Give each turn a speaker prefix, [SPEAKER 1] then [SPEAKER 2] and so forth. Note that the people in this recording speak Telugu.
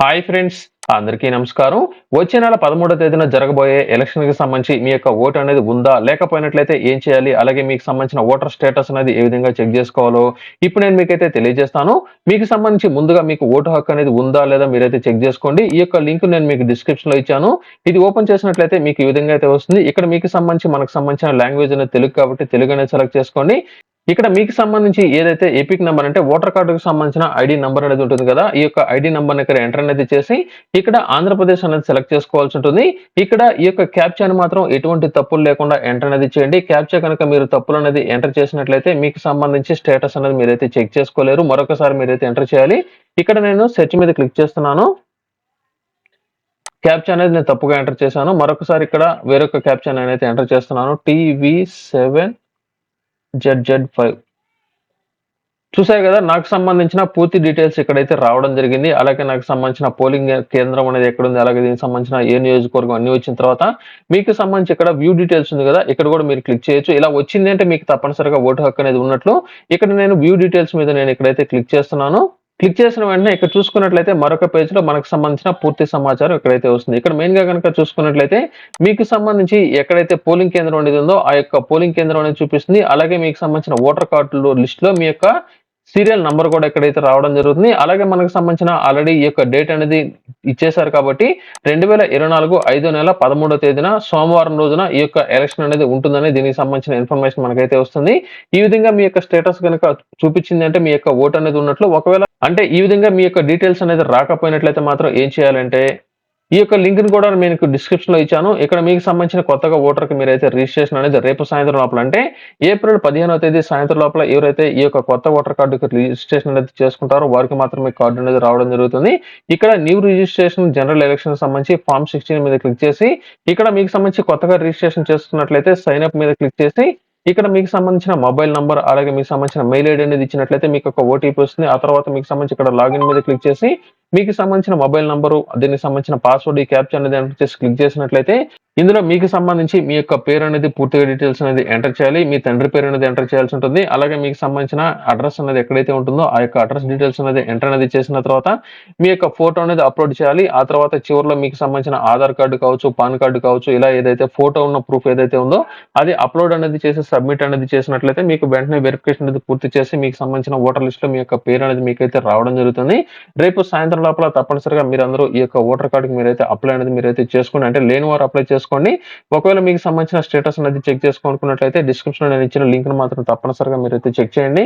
[SPEAKER 1] హాయ్ ఫ్రెండ్స్ అందరికీ నమస్కారం. వచ్చే నెల పదమూడో తేదీన జరగబోయే ఎలక్షన్కి సంబంధించి మీ యొక్క ఓటు అనేది ఉందా? లేకపోయినట్లయితే ఏం చేయాలి? అలాగే మీకు సంబంధించిన ఓటర్ స్టేటస్ అనేది ఏ విధంగా చెక్ చేసుకోవాలో ఇప్పుడు నేను మీకైతే తెలియజేస్తాను. మీకు సంబంధించి ముందుగా మీకు ఓటు హక్కు అనేది ఉందా లేదా మీరైతే చెక్ చేసుకోండి. ఈ యొక్క లింక్ నేను మీకు డిస్క్రిప్షన్లో ఇచ్చాను. ఇది ఓపెన్ చేసినట్లయితే మీకు ఈ విధంగా అయితే వస్తుంది. ఇక్కడ మీకు సంబంధించి మనకు సంబంధించిన లాంగ్వేజ్ అనేది తెలుగు కాబట్టి తెలుగు అనేది సెలెక్ట్ చేసుకోండి. ఇక్కడ మీకు సంబంధించి ఏదైతే ఎపిక్ నెంబర్ అంటే ఓటర్ కార్డుకు సంబంధించిన ఐడి నెంబర్ అనేది ఉంటుంది కదా ఈ యొక్క ఐడి నెంబర్ ఇక్కడ ఎంటర్ అనేది చేసి ఇక్కడ ఆంధ్రప్రదేశ్ అనేది సెలెక్ట్ చేసుకోవాల్సి ఉంటుంది. ఇక్కడ ఈ యొక్క క్యాప్చాని మాత్రం ఎటువంటి తప్పులు లేకుండా ఎంటర్ అనేది చేయండి. క్యాప్చా కనుక మీరు తప్పులు అనేది ఎంటర్ చేసినట్లయితే మీకు సంబంధించి స్టేటస్ అనేది మీరైతే చెక్ చేసుకోలేరు. మరొకసారి మీరైతే ఎంటర్ చేయాలి. ఇక్కడ నేను సెర్చ్ మీద క్లిక్ చేస్తున్నాను. క్యాప్చా అనేది నేను తప్పుగా ఎంటర్ చేశాను. మరొకసారి ఇక్కడ వేరొక క్యాప్చా నేనైతే ఎంటర్ చేస్తున్నాను. TV seven Z Z five. చూసాయి కదా నాకు సంబంధించిన పూర్తి డీటెయిల్స్ ఇక్కడైతే రావడం జరిగింది. అలాగే నాకు సంబంధించిన పోలింగ్ కేంద్రం అనేది ఎక్కడ ఉంది అలాగే దీనికి సంబంధించిన ఏ నియోజకవర్గం అన్ని వచ్చిన తర్వాత మీకు సంబంధించి ఇక్కడ వ్యూ డీటెయిల్స్ ఉంది కదా ఇక్కడ కూడా మీరు క్లిక్ చేయొచ్చు. ఇలా వచ్చింది అంటే మీకు తప్పనిసరిగా ఓటు హక్కు అనేది ఉన్నట్లు ఇక్కడ నేను వ్యూ డీటెయిల్స్ మీద నేను ఇక్కడైతే క్లిక్ చేస్తున్నాను. క్లిక్ చేసిన వెంటనే ఇక్కడ చూసుకున్నట్లయితే మరొక పేజ్లో మనకు సంబంధించిన పూర్తి సమాచారం ఇక్కడైతే వస్తుంది. ఇక్కడ మెయిన్గా కనుక చూసుకున్నట్లయితే మీకు సంబంధించి ఎక్కడైతే పోలింగ్ కేంద్రం అనేది ఉందో ఆ యొక్క పోలింగ్ కేంద్రం అనేది చూపిస్తుంది. అలాగే మీకు సంబంధించిన ఓటర్ కార్డు లిస్ట్లో మీ యొక్క సీరియల్ నంబర్ కూడా ఎక్కడైతే రావడం జరుగుతుంది. అలాగే మనకు సంబంధించిన ఆల్రెడీ ఈ యొక్క డేట్ అనేది ఇచ్చేశారు కాబట్టి రెండు వేల ఇరవై నాలుగు ఐదో నెల పదమూడో తేదీన సోమవారం రోజున ఈ యొక్క ఎలక్షన్ అనేది ఉంటుందని దీనికి సంబంధించిన ఇన్ఫర్మేషన్ మనకైతే వస్తుంది. ఈ విధంగా మీ యొక్క స్టేటస్ కనుక చూపించింది అంటే మీ యొక్క ఓటు అనేది ఉన్నట్లు ఒకవేళ అంటే ఈ విధంగా మీ యొక్క డీటెయిల్స్ అనేది రాకపోయినట్లయితే మాత్రం ఏం చేయాలంటే ఈ యొక్క లింక్ని కూడా నేను డిస్క్రిప్షన్లో ఇచ్చాను. ఇక్కడ మీకు సంబంధించిన కొత్తగా ఓటర్కి మీరు మీరైతే రిజిస్ట్రేషన్ అనేది రేపు సాయంత్రం లోపల అంటే ఏప్రిల్ పదిహేనవ తేదీ సాయంత్రం లోపల ఎవరైతే ఈ యొక్క కొత్త ఓటర్ కార్డుకి రిజిస్ట్రేషన్ అనేది చేసుకుంటారో వారికి మాత్రమే కార్డు అనేది రావడం జరుగుతుంది. ఇక్కడ న్యూ రిజిస్ట్రేషన్ జనరల్ ఎలక్షన్ సంబంధించి ఫామ్ సిక్స్టీన్ మీద క్లిక్ చేసి ఇక్కడ మీకు సంబంధించి కొత్తగా రిజిస్ట్రేషన్ చేసుకున్నట్లయితే సైన్ అప్ మీద క్లిక్ చేసి ఇక్కడ మీకు సంబంధించిన మొబైల్ నంబర్ అలాగే మీకు సంబంధించిన మెయిల్ ఐడి అనేది ఇచ్చినట్లయితే మీకు ఒక ఓటీపీ వస్తుంది. ఆ తర్వాత మీకు సంబంధించి ఇక్కడ లాగిన్ మీద క్లిక్ చేసి మీకు సంబంధించిన మొబైల్ నంబరు దీనికి సంబంధించిన పాస్వర్డ్ ఈ క్యాప్చర్ అనేది ఎంటర్ చేసి క్లిక్ చేసినట్లయితే ఇందులో మీకు సంబంధించి మీ యొక్క పేరు అనేది పూర్తిగా డీటెయిల్స్ అనేది ఎంటర్ చేయాలి. మీ తండ్రి పేరు అనేది ఎంటర్ చేయాల్సి ఉంటుంది. అలాగే మీకు సంబంధించిన అడ్రస్ అనేది ఎక్కడైతే ఉంటుందో ఆ యొక్క అడ్రస్ డీటెయిల్స్ అనేది ఎంటర్ అనేది చేసిన తర్వాత మీ యొక్క ఫోటో అనేది అప్లోడ్ చేయాలి. ఆ తర్వాత చివరిలో మీకు సంబంధించిన ఆధార్ కార్డు కావచ్చు పాన్ కార్డు కావచ్చు ఇలా ఏదైతే ఫోటో ఉన్న ప్రూఫ్ ఏదైతే ఉందో అది అప్లోడ్ అనేది చేసి సబ్మిట్ అనేది చేసినట్లయితే మీకు వెంటనే వెరిఫికేషన్ అనేది పూర్తి చేసి మీకు సంబంధించిన ఓటర్ లిస్ట్లో మీ యొక్క పేరు అనేది మీకైతే రావడం జరుగుతుంది. రేపు సాయంత్రం లోపల తప్పనిసరిగా మీరందరూ ఈ యొక్క ఓటర్ కార్డుకి మీరైతే అప్లై అనేది మీరైతే చేసుకుని అంటే లేని వారు అప్లై చేసుకోండి. ఒకవేళ మీకు సంబంధించిన స్టేటస్ అనేది చెక్ చేసుకోనుకున్నట్లయితే డిస్క్రిప్షన్లో నేను ఇచ్చిన లింక్ మాత్రం తప్పనిసరిగా మీరైతే చెక్ చేయండి.